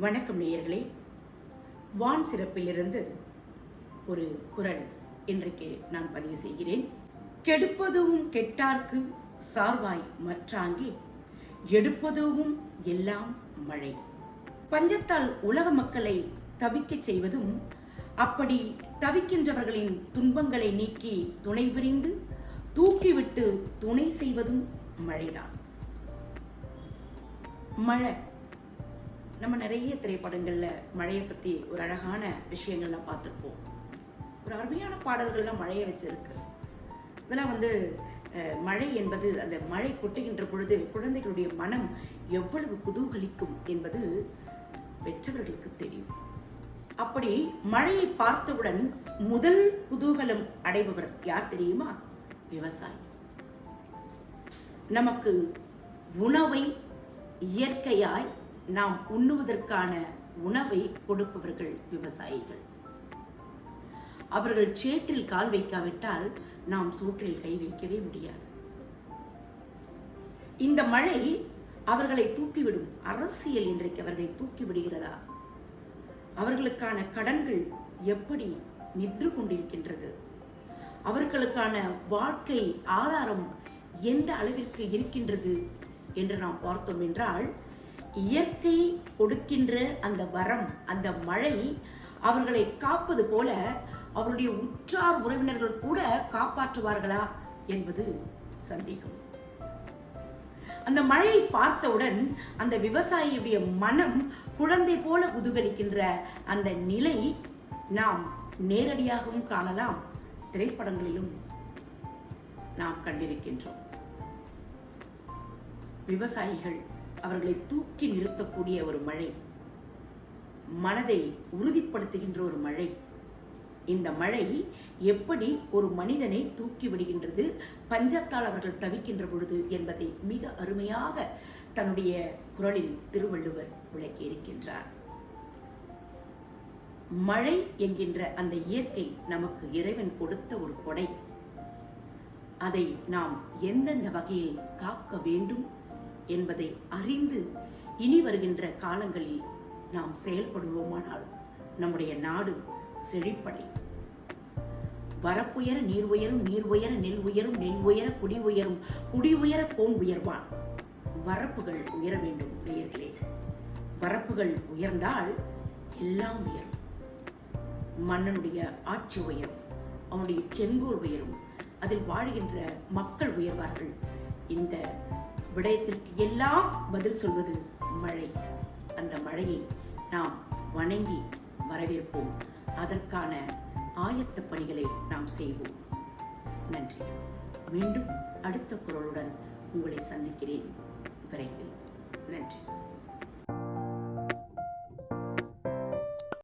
வணக்கம் நேயர்களே. வான் சிறப்பிலிருந்து ஒரு குரல் இன்றைக்கு நான் பதிவு செய்கிறேன். கெடுப்பதும் கெட்டார்க்கு சார்வாய் மற்றாங்கி எடுப்பதும் எல்லாம் மழை. பஞ்சத்தால் உலக மக்களை தவிக்கச் செய்வதும் அப்படி தவிக்கின்றவர்களின் துன்பங்களை நீக்கி துணை புரிந்து தூக்கிவிட்டு துணை செய்வதும் மழைதான். மழை நம்ம நிறைய திரைப்படங்களில் மழையை பற்றி ஒரு அழகான விஷயங்கள்லாம் பார்த்துருப்போம். ஒரு அருமையான பாடல்கள்லாம் மழையை வச்சிருக்கு. இதெல்லாம் வந்து மழை என்பது அந்த மழை கொட்டுகின்ற பொழுது குழந்தைகளுடைய மனம் எவ்வளவு குதூகலிக்கும் என்பது பெற்றவர்களுக்கு தெரியும். அப்படி மழையை பார்த்தவுடன் முதல் குதூகலம் அடைபவர் யார் தெரியுமா? விவசாயி. நமக்கு உணவை இயற்கையாய் நாம் உண்ணுவதற்கான உணவை கொடுப்பவர்கள் விவசாயிகள். அவர்கள் சேற்றில் கால் வைக்காவிட்டால் நாம் சூற்றில் கை வைக்கவே முடியாது. இந்த மழை அவர்களை தூக்கிவிடும். அரசியல் இன்றைக்கு அவர்களை தூக்கி விடுகிறதா? அவர்களுக்கான கடன்கள் எப்படி நின்று கொண்டிருக்கின்றது? அவர்களுக்கான வாழ்க்கை ஆதாரம் எந்த அளவிற்கு இருக்கின்றது என்று நாம் பார்த்தோம் என்றால் இயற்கை கொடுக்கின்ற அந்த வரம் அந்த மழை அவர்களை காப்பது போல அவருடைய உற்றார் உறவினர்கள் கூட காப்பாற்றுவார்களா என்பது சந்தேகம். அந்த மழையை பார்த்தவுடன் அந்த விவசாயியுடைய மனம் குழந்தை போல குதூகலிக்கின்ற அந்த நிலை நாம் நேரடியாகவும் காணலாம் திரைப்படங்களிலும் நாம் கண்டிருக்கின்றோம். விவசாயிகள் அவர்களை தூக்கி நிறுத்தக்கூடிய ஒரு மழை. மனதை உறுதிப்படுத்துகின்ற ஒரு மழை. இந்த மழை எப்படி ஒரு மனிதனை தூக்கி விடுகின்றது பஞ்சத்தால் அவர்கள் தவிக்கின்ற பொழுது என்பதை மிக அருமையாக தன்னுடைய குரலில் திருவள்ளுவர் விளக்கியிருக்கின்றார் மழை என்கின்ற அந்த இயற்கை நமக்கு இறைவன் கொடுத்த ஒரு கொடை. அதை நாம் எந்தெந்த வகையில் காக்க வேண்டும் என்பதை அறிந்து இனி வருகின்ற காலங்களில் நாம் செயல்படுவோமானால் நம்முடைய நாடு செழிப்படை. வரப்புயர நீர் உயரும் நீர் உயர நெல் உயரும் நெல் உயர குடி உயரும் குடி உயர கோன் உயர்வான். வரப்புகள் உயர வேண்டும் நேயர்களே. வரப்புகள் உயர்ந்தால் எல்லாம் உயரும். மன்னனுடைய ஆட்சி உயரும் அவனுடைய செங்கோல் உயரும் அதில் வாழ்கின்ற மக்கள் உயர்வார்கள். இந்த விடயத்திற்கு எல்லாம் பதில் சொல்வது மழை. அந்த மழையை நாம் வணங்கி வரவேற்போம். அதற்கான ஆயத்த பணிகளை நாம் செய்வோம். நன்றி. மீண்டும் அடுத்த குரலுடன் உங்களை சந்திக்கிறேன். விரைவில். நன்றி.